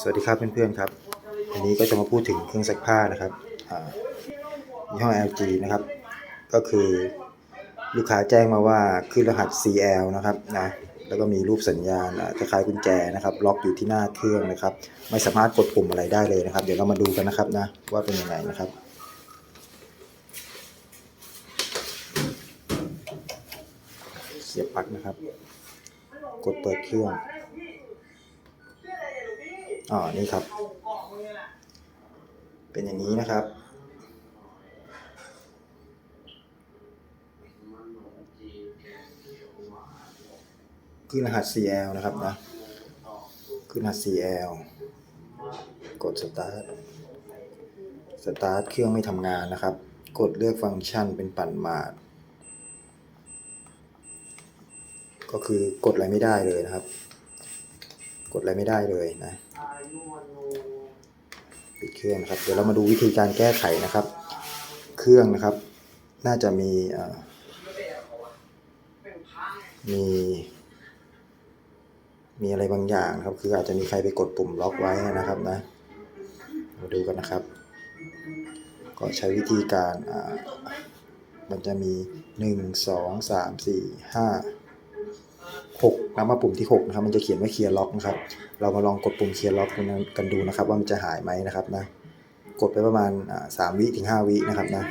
สวัสดีครับเพื่อนๆครับวันนี้ก็จะมาพูดถึงเครื่องซักผ้านะครับยี่ห้อ LG นะครับ ก็คือลูกค้าแจ้งมาว่าคือรหัส CL นะครับนะแล้วก็มีรูปสัญญาณคล้ายๆกุญแจนะครับ ล็อกอยู่ที่หน้าเครื่องนะครับ ไม่สามารถกดปุ่มอะไรได้เลยนะครับ เดี๋ยวเรามาดูกันนะครับนะว่าเป็นยังไงนะครับเสียบปลั๊กนะครับ กดเปิดเครื่อง อ๋อนี่ครับ เป็นอย่างนี้นะครับ ขึ้นรหัส CL นะครับนะ ขึ้นรหัส CL กด Start Start เครื่องไม่ทำงานนะครับ กดเลือกฟังก์ชันเป็นปั่นมาดก็คือกดอะไรไม่ได้เลยนะครับ ดอะไรไม่ได้เลยนะปิดเครื่องนะครับ เดี๋ยวเรามาดูวิธีการแก้ไขนะครับ เครื่องนะครับ น่าจะมีมีมีอะไรบางอย่างนะครับ คืออาจจะมีใครไปกดปุ่มล็อกไว้นะครับนะ มาดูกันนะครับ ก็ใช้วิธีการมันจะมีหนึ่งสอ งสามสี่ห้าหกนำมาปุ่มที่หกนะครับมันจะเขียนว่าเคลียร์ล็อกนะครับ เรามาลองกดปุ่มเคลียร์ล็อกกันดูนะครับ ว่ามันจะหายไหมนะครับนะ กดไปประมาณสามวิถึงห้าวินะครับนะ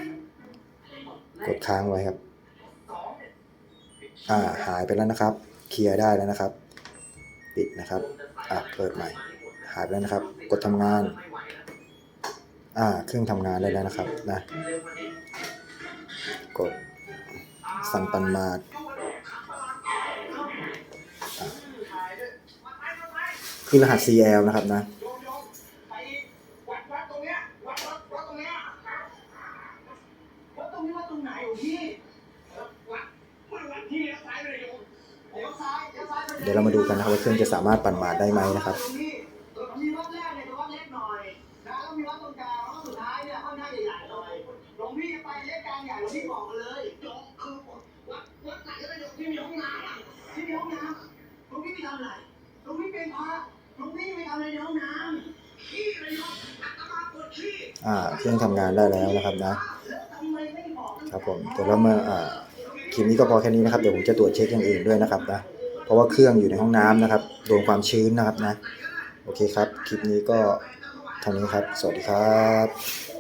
กดค้างไว้ครับ อ่าหายไปแล้วนะครับ เคลียร์ได้แล้วนะครับ ปิดนะครับ อ่าเปิดใหม่ หายไปแล้วนะครับ กดทำงาน อ่าเครื่องทำงานได้แล้วนะครับนะ กดสั่งปันมา คือรหัส CL นะครับนะเดี๋ยวเรามาดูกันนะครับว่าเครื่องจะสามารถปั่นมาดได้ไหมนะครับเดี๋ยวเล็กหลวมีวัดตรงกลางแล้วก็สุดท้ายเนี่ยค่อนข้างใหญ่ๆหน่อยหลวงพี่ไปเล็กกางใหญ่หลวงพี่บอกเลยโยมคือ อ่าเครื่องทำงานได้แล้วนะครับนะครับผมเดี๋ยวเรามาอ่าคลิปนี้ก็พอแค่นี้นะครับเดี๋ยวผมจะตรวจเช็คอย่างอื่นด้วยนะครับนะเพราะว่าเครื่องอยู่ในห้องน้ำนะครับโดนความชื้นนะครับนะ โอเคครับ คลิปนี้ก็เท่านี้ครับ สวัสดีครับ